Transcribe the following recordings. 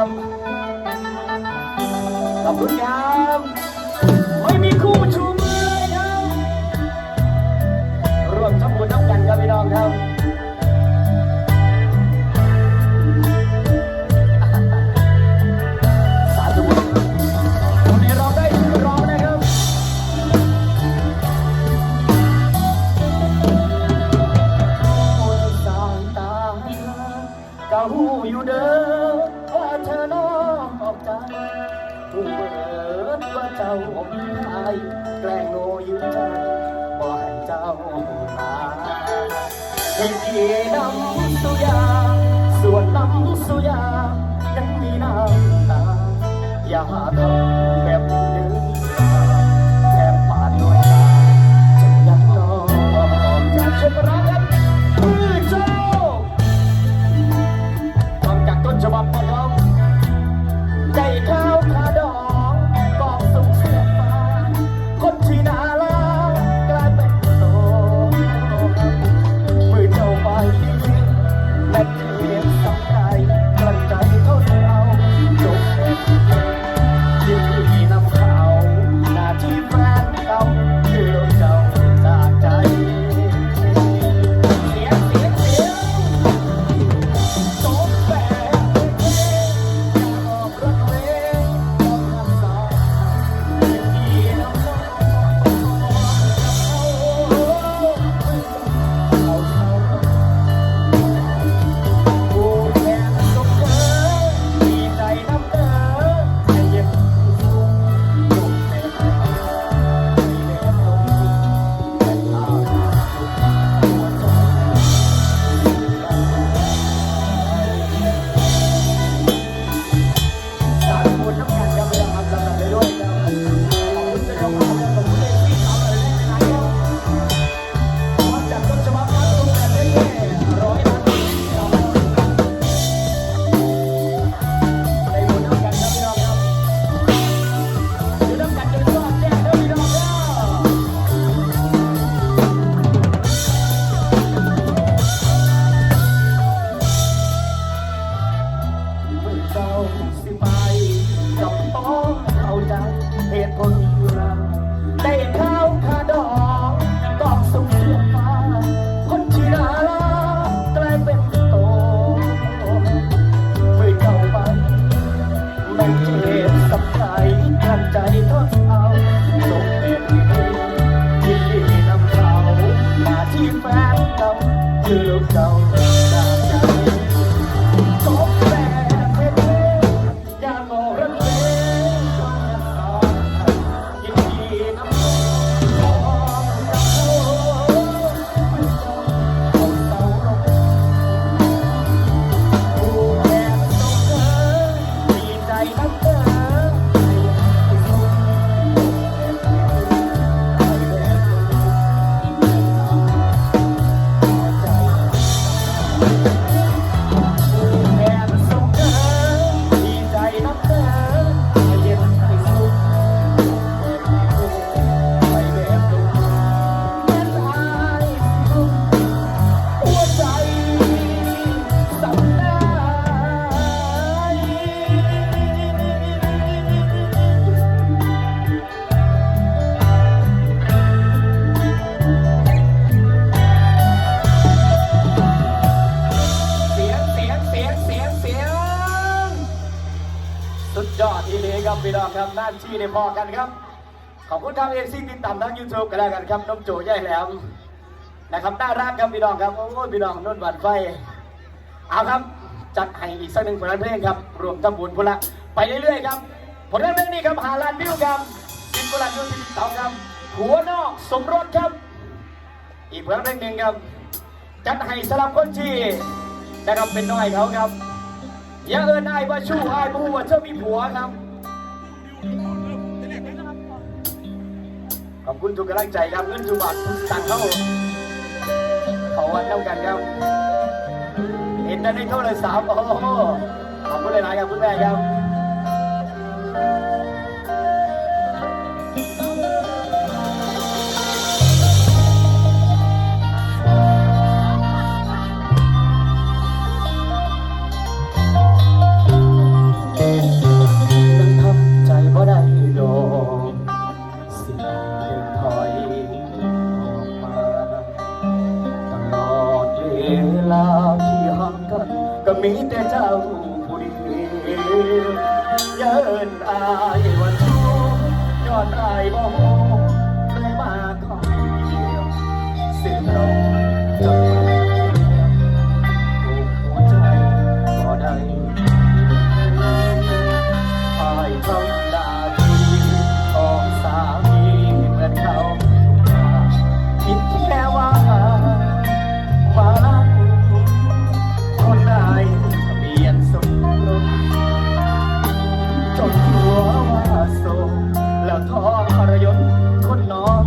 ขอบคุณครับไม่มีคู่ชูมือเลยครับ ร่วมทำบุญน้งกันครับพี่น้องครับ นที่น้ำสุยา ส่วนน้ำสุยายังมีน้ำตา อย่าทำแบบ ใจทนเอาส่งเป็นที่ดีนำเขามาที่แฟนเก่าคือลูกเจ้า พี่น้องครับหน้าที่ในพอกันครับ ขอบคุณครับเอฟซีติดตามทางยูทูบกันแล้วกันครับน้องโจย่ายแหลมนะครับน่ารักครับพี่น้องครับโอ้ยพี่น้องนุ่นหวานไฟเอาครับจัดให้อีกสักหนึ่งผลงานเพลงครับ รวมทั้งบุญพุละไปเรื่อยๆครับผลงานเพลงนี้ครับหาลานวิวครับสิบกว่าล้านวิวที่สองครับหัวนอกสมรสครับ อีกผลงานเพลงหนึ่งครับ จัดให้สลับคนที่นะครับเป็นน้อยเขาครับอย่าเอินนายว่าชู้อายบูว่าเจ้ามีผัวครับ อบคุณทุกกำลังใจครับเงินทุกบาททุกสตางค์เข้าเขาวันเท่ากันครับ เห็นได้ในโทรศัพท์โอ้โหขอบคุณหลายๆครับคุณแม่ครับ มีแต่เจ้าผู้เดียวเยินอายวันชูยอดตายบ่ได้มาขอเดียวสิเลา โศกแล้วท้องทรยศคนน้อง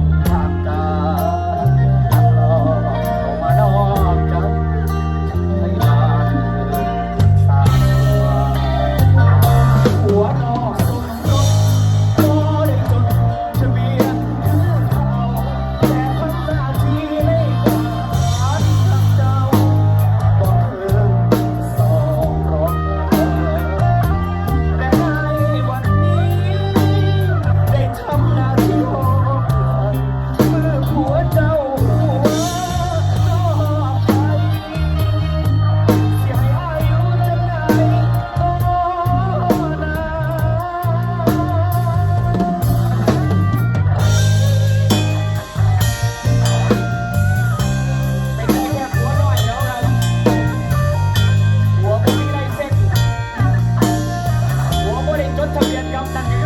de.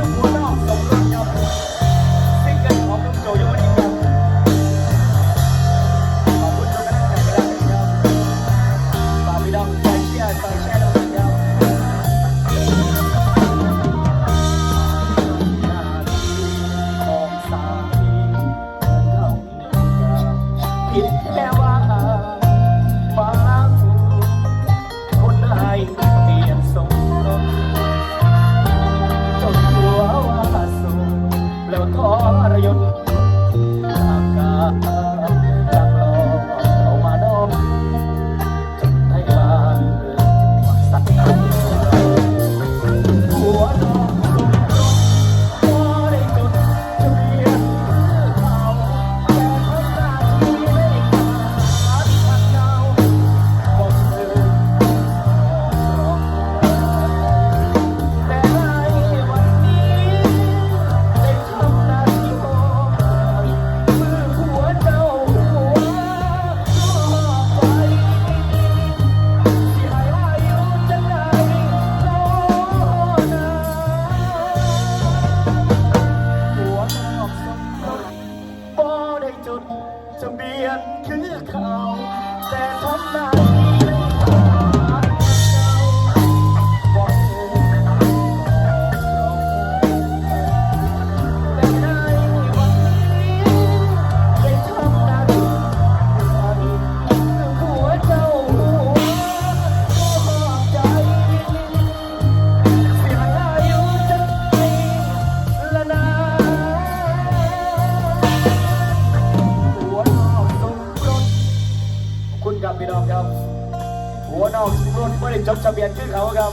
เบียนชื่อเขาครับ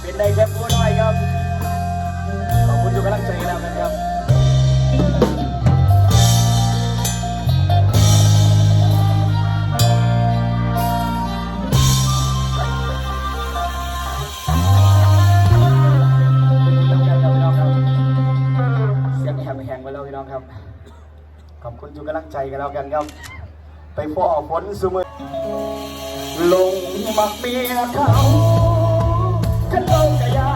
เป็นได้แค่ผู้น้อยครับ ขอบคุณทุกกำลังใจแล้วกันครับขอบคุณทุกกำลังใจกันแล้วกันครับ ไปพ่อฝนสมือ ลงมาเมียเขาฉันลงจะยา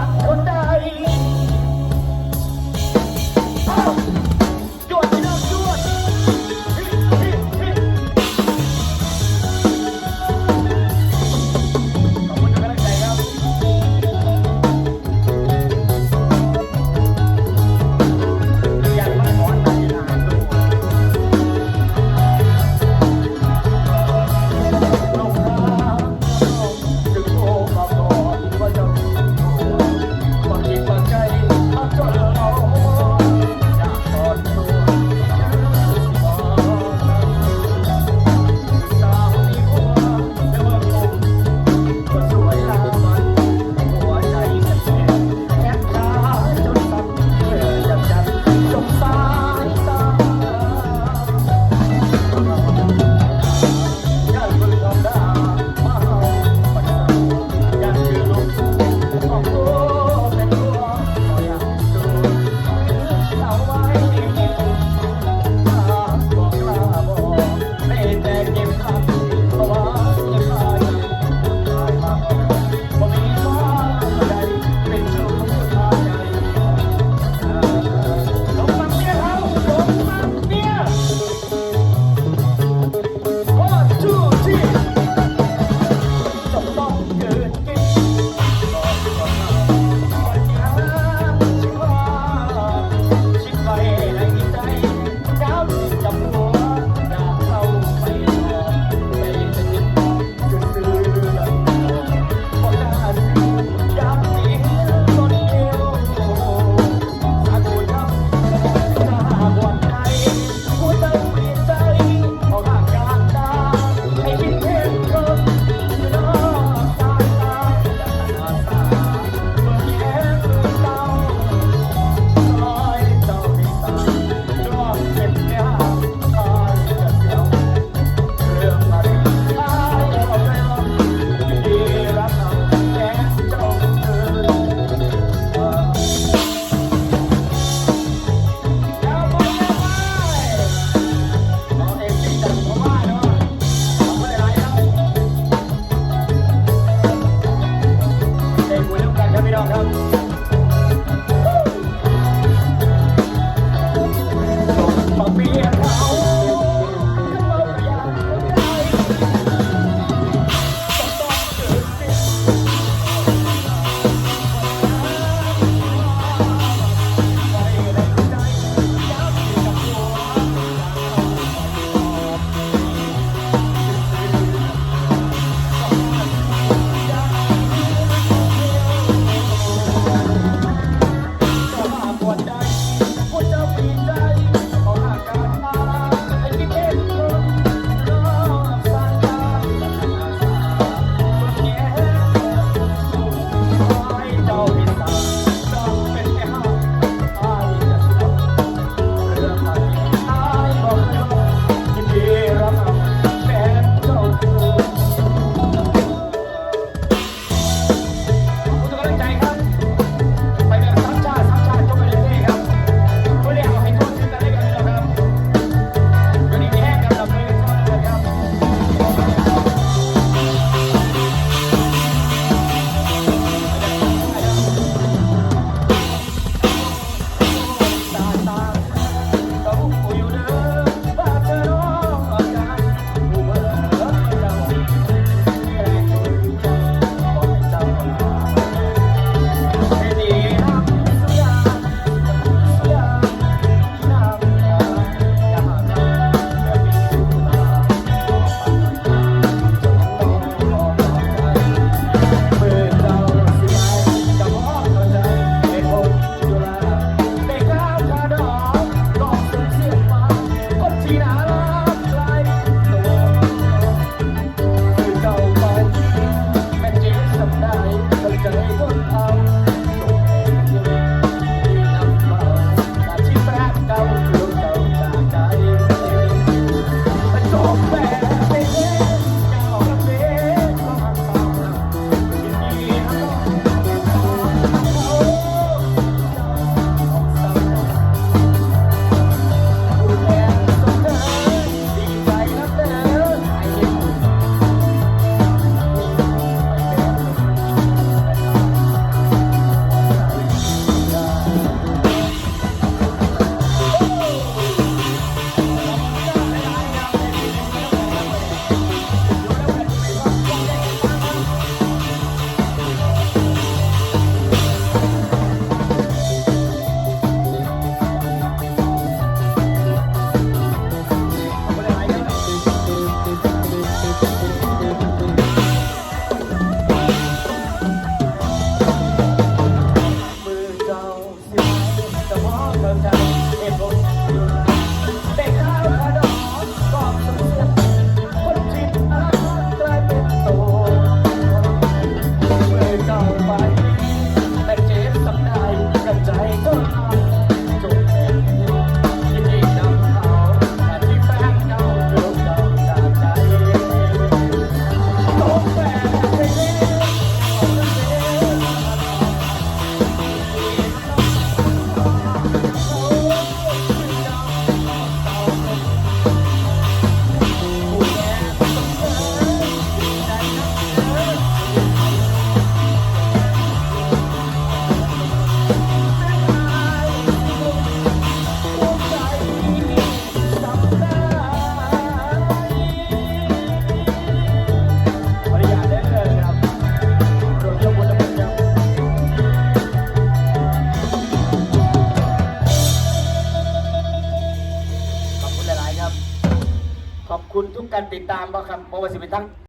ติดตามบ่ครับเพราะว่าสิเป็นทั้ง